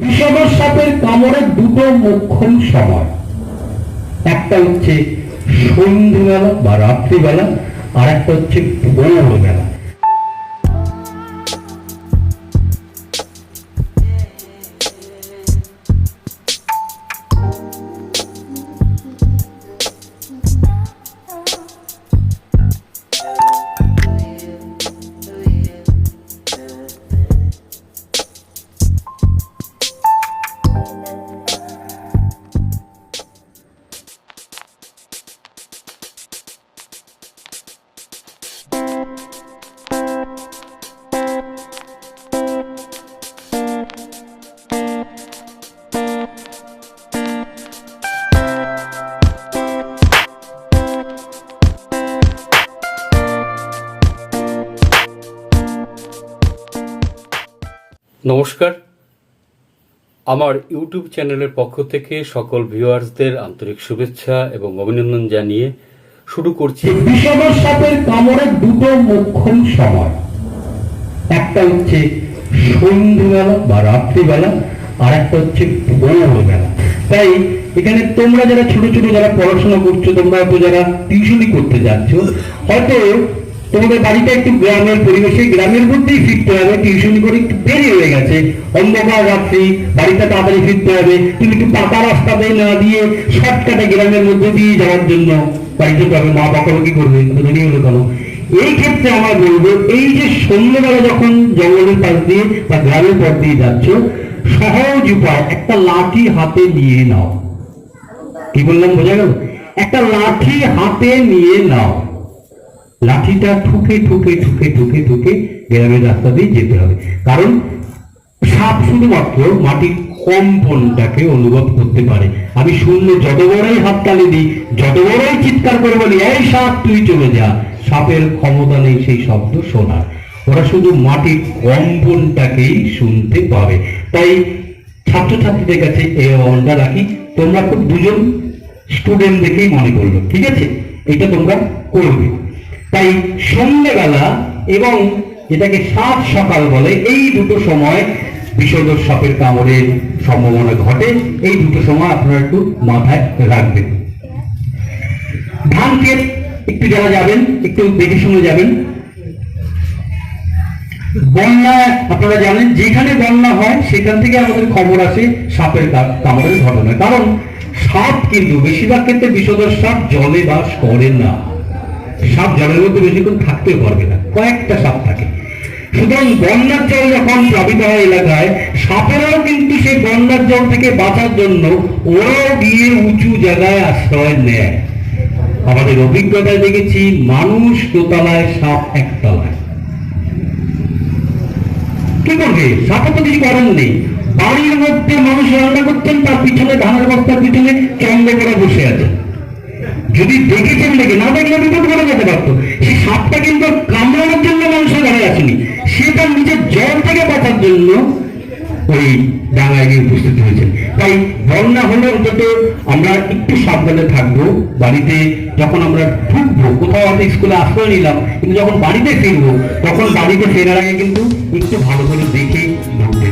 বিষধর সাপের কামড়ের দুটো মোক্ষম সময় একটা হচ্ছে সন্ধ্যেবেলা বা রাত্রিবেলা, আর একটা হচ্ছে ভোরবেলা। নমস্কার। আমার ইউটিউব চ্যানেলের পক্ষ থেকে সকল ভিউয়ার্সদের আন্তরিক শুভেচ্ছা এবং অভিনন্দন জানিয়ে শুরু করছি। বিষধর সাপের কামড়ের দুটো মোক্ষম সময়। একটা হচ্ছে সন্ধ্যেবেলা বা রাত্রিবেলা, আর একটা হচ্ছে ভোরবেলা। তাই এখানে তোমরা যারা ছোট ছোট যারা পড়াশোনা করছ, তোমরা যারা টিউশনি করতে যাচ্ছ, হয়তো তোমাদের বাড়িটা একটু গ্রামের পরিবেশে গ্রামের মধ্যেই ফিরতে হবে, টিউশনি করে একটু দেরি হয়ে গেছে। অন্ধকার রাত্রি বাড়িটা তাড়াতাড়ি ফিরতে হবে। তুমি একটু পাকা রাস্তা দিয়ে না দিয়ে শর্টকাটে গ্রামের মধ্যে দিয়ে যাওয়ার জন্য বাড়ি যেতে হবে। মা বাবা কি করবে? দেরি হলো কেন? এই ক্ষেত্রে আমার বলব, এই যে সন্ধ্যেবেলা যখন জঙ্গলের পাশ দিয়ে বা গ্রামের পথ দিয়ে যাচ্ছ, সহজ উপায়, একটা লাঠি হাতে নিয়ে নাও। কি বললাম, বোঝা গেল? একটা লাঠি হাতে নিয়ে নাও। লাঠিটা ঠুকে ঠুকে ঠুকে ঠুকে ঠুকে গ্রামের রাস্তা দিয়ে যেতে হবে। কারণ সাপ শুধুমাত্র মাটির কম্পনটাকে অনুভব করতে পারে। আমি শুনলে যত বড়ই হাত তালি দিই, যত বড়ই চিৎকার করে বলি, এই সাপ, তুই চলে যা। সাপের ক্ষমতা নেই সেই শব্দ শোনার। ওরা শুধু মাটির কম্পনটাকেই শুনতে পাবে। তাই ছাত্রছাত্রীদের কাছে এই আহ্বানটা রাখি। তোমরা খুব দুজন স্টুডেন্ট দেখেই মনে করল ঠিক আছে? এটা তোমরা করবে। তাই সন্ধ্যেবেলা এবং যেটাকে সাত সকাল বলে, এই দুটো সময় বিষধর সাপের কামড়ের সম্ভাবনা ঘটে। এই দুটো সময় আপনারা একটু মাথায় রাখবেন। ধান ক্ষেত একটু যারা যাবেন, একটু দেখে শুনে যাবেন। বন্যা, আপনারা জানেন, যেখানে বন্যা হয়, সেখান থেকে আমাদের খবর আসে সাপের কামড়ের ঘটনা। কারণ সাপ কিন্তু বেশিরভাগ ক্ষেত্রে বিষধর সাপ জলে বাস করে না। সাপ জলের মধ্যে বেশিক্ষণ থাকতে পারবে না, কয়েকটা সাপ থাকে। সুতরাং বন্যার জল যখন প্লাবিত হয় এলাকায়, সাপেরাও কিন্তু সেই বন্যার জল থেকে বাঁচার জন্য ওরাও গিয়ে উঁচু জায়গায় আশ্রয় নেয়। আমাদের অভিজ্ঞতায় দেখেছি, মানুষ দোতলায় সাপ একতলায়। কি করবে? সাপে তো কিছু করার নেই। বাড়ির মধ্যে মানুষ রান্না করতেন, তার পিছনে ধানের বস্তার পিছনে চন্দ্র করে বসে আছে। যদি দেখেছেন নাকি না দেখলে বিপদ করে যেতে পারতো সেই সাপটা কিন্তু কামড়ানোর জন্য মানুষের ঘরে আসেনি। সে তার নিজের জল থেকে বাঁচার জন্য ওই ডাঙায় গিয়ে উপস্থিত হয়েছেন। তাই বন্যা হলে অন্তত আমরা একটু সাবধানে থাকব। বাড়িতে যখন আমরা ঢুকবো, কোথাও আমরা স্কুলে আশ্রয় নিলাম, কিন্তু যখন বাড়িতে ফিরবো, তখন বাড়িতে ফেরার আগে কিন্তু একটু ভালো করে দেখে ঢুকতে